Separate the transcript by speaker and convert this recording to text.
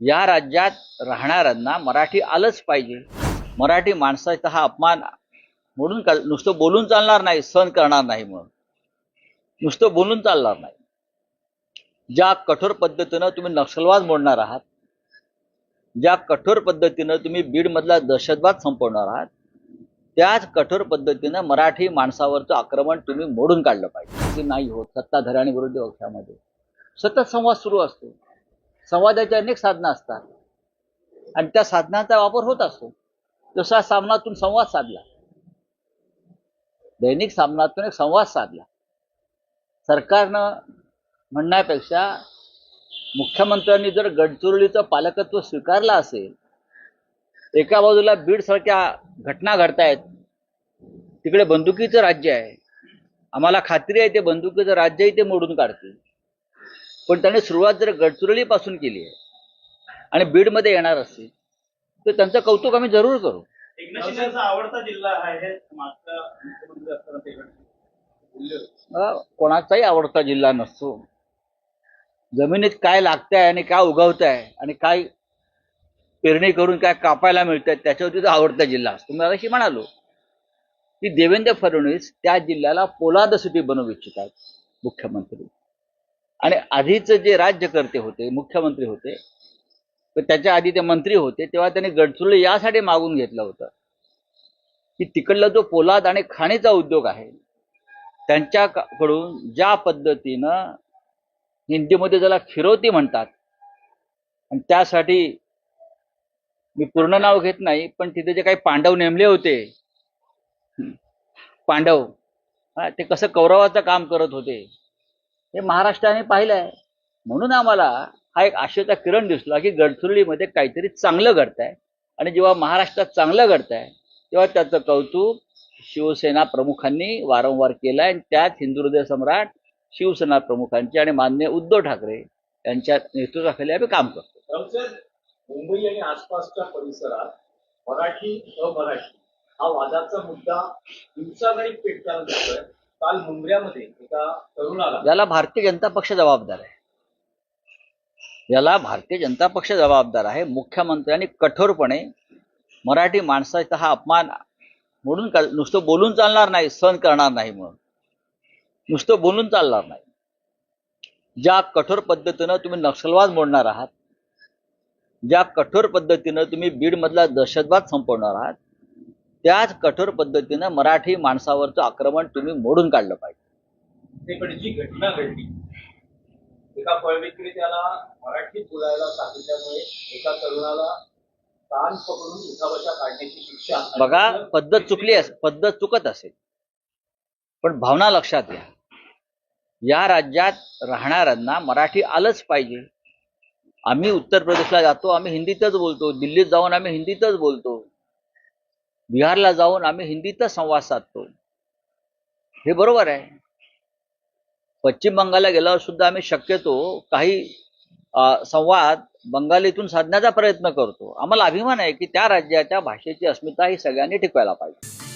Speaker 1: या राज्यात राहणाऱ्यांना मराठी आलंच पाहिजे. मराठी माणसाचा हा अपमान म्हणून का नुसतं बोलून चालणार नाही सहन करणार नाही म्हणून. नुसतं बोलून चालणार नाही. ज्या कठोर पद्धतीनं तुम्ही नक्षलवाद मोडणार आहात ज्या कठोर पद्धतीनं तुम्ही बीडमधला दहशतवाद संपवणार आहात त्याच कठोर पद्धतीनं मराठी माणसावरचं आक्रमण तुम्ही मोडून काढलं पाहिजे. ते नाही होत सत्ताधाऱ्यांविरुद्ध आणि पक्षामध्ये. सतत संवाद सुरू असतो. संवादाच्या अनेक साधनं असतात. आणि त्या साधनांचा वापर होत असतो. जसा सामनातून संवाद साधला. दैनिक सामनातून एक संवाद साधला. सरकारनं म्हणण्यापेक्षा मुख्यमंत्र्यांनी जर गडचिरोलीचं पालकत्व स्वीकारलं असेल एका बाजूला बीडसारख्या घटना घडतायत तिकडे बंदुकीचं राज्य आहे. आम्हाला खात्री आहे ते बंदुकीचं राज्यही ते मोडून काढतील. पण त्याने सुरुवात जर गडचिरोलीपासून केली आहे आणि बीडमध्ये येणार असतील तर त्यांचं कौतुक आम्ही जरूर करू.
Speaker 2: एकनाथ शिंदेचा आवडता जिल्हा आहे मुख्यमंत्री असताना ते
Speaker 1: कोणाचाही आवडता जिल्हा नसतो. जमिनीत काय लागतंय आणि काय उगवत आहे आणि काय पेरणी करून काय कापायला मिळतंय त्याच्यावरती तो आवडता जिल्हा असतो. मी अशी म्हणालो की देवेंद्र फडणवीस त्या जिल्ह्याला पोलाद सिटी बनवू इच्छितात मुख्यमंत्री. आणि आधीच जे राज्यकर्ते होते मुख्यमंत्री होते तर त्याच्या आधी ते मंत्री होते तेव्हा त्यांनी गडचुल्ले यासाठी मागून घेतलं होतं. की तिकडला जो पोलाद आणि खाणीचा उद्योग आहे त्यांच्याकडून ज्या पद्धतीनं हिंदीमध्ये ज्याला फिरवती म्हणतात आणि त्यासाठी मी पूर्ण नाव घेत नाही पण तिथे जे काही पांडव नेमले होते पांडव हा, ते कसं कौरवाचं काम करत होते हे महाराष्ट्राने पाहिलं आहे म्हणून आम्हाला हा एक आशेचा किरण दिसला की गडचिरोलीमध्ये काहीतरी चांगलं घडत आहे आणि जेव्हा महाराष्ट्रात चांगलं घडत आहे तेव्हा त्याचं कौतुक शिवसेना प्रमुखांनी वारंवार केलं आहे आणि त्यात हिंदू हृदय सम्राट शिवसेना प्रमुखांचे आणि मान्य उद्धव ठाकरे यांच्या नेतृत्वाखाली आम्ही काम करतो.
Speaker 2: मुंबई आणि आसपासच्या परिसरात मराठी अमराठी हा वादाचा मुद्दा दिवसागणिक पेटताना दिसतोय. काल मुंबऱ्यामध्ये एका तरुणाला
Speaker 1: याला भारतीय जनता पक्ष जबाबदार आहे. याला भारतीय जनता पक्ष जबाबदार आहे. मुख्यमंत्र्यांनी कठोरपणे मराठी माणसाचा हा अपमान म्हणून का नुसतं बोलून चालणार नाही सहन करणार नाही म्हणून. नुसतं बोलून चालणार नाही. ज्या कठोर पद्धतीनं तुम्ही नक्षलवाद मोडणार आहात ज्या कठोर पद्धतीनं तुम्ही बीडमधला दहशतवाद संपवणार आहात त्याच कठोर पद्धतीनं मराठी माणसावरचं आक्रमण तुम्ही मोडून काढलं पाहिजे.
Speaker 2: जी घटना घडली एका फळ विक्रेत्याला मराठीत बोलायला सांगितल्यामुळे एका तरुणाला पकडून काढण्याची शिक्षा
Speaker 1: बघा पद्धत चुकली अस पद्धत चुकत असेल. पण भावना लक्षात घ्या. या राज्यात राहणाऱ्यांना मराठी आलंच पाहिजे. आम्ही उत्तर प्रदेशला जातो आम्ही हिंदीतच बोलतो. दिल्लीत जाऊन आम्ही हिंदीतच बोलतो. बिहारला जाऊन आम्ही हिंदीतच संवाद साधतो. हे बरोबर आहे. पश्चिम बंगालला गेल्यावर सुद्धा आम्ही शक्यतो काही संवाद बंगालीतून साधण्याचा प्रयत्न करतो. आम्हाला अभिमान आहे की त्या राज्याच्या भाषेची अस्मिता ही सगळ्यांनी टिकवायला पाहिजे.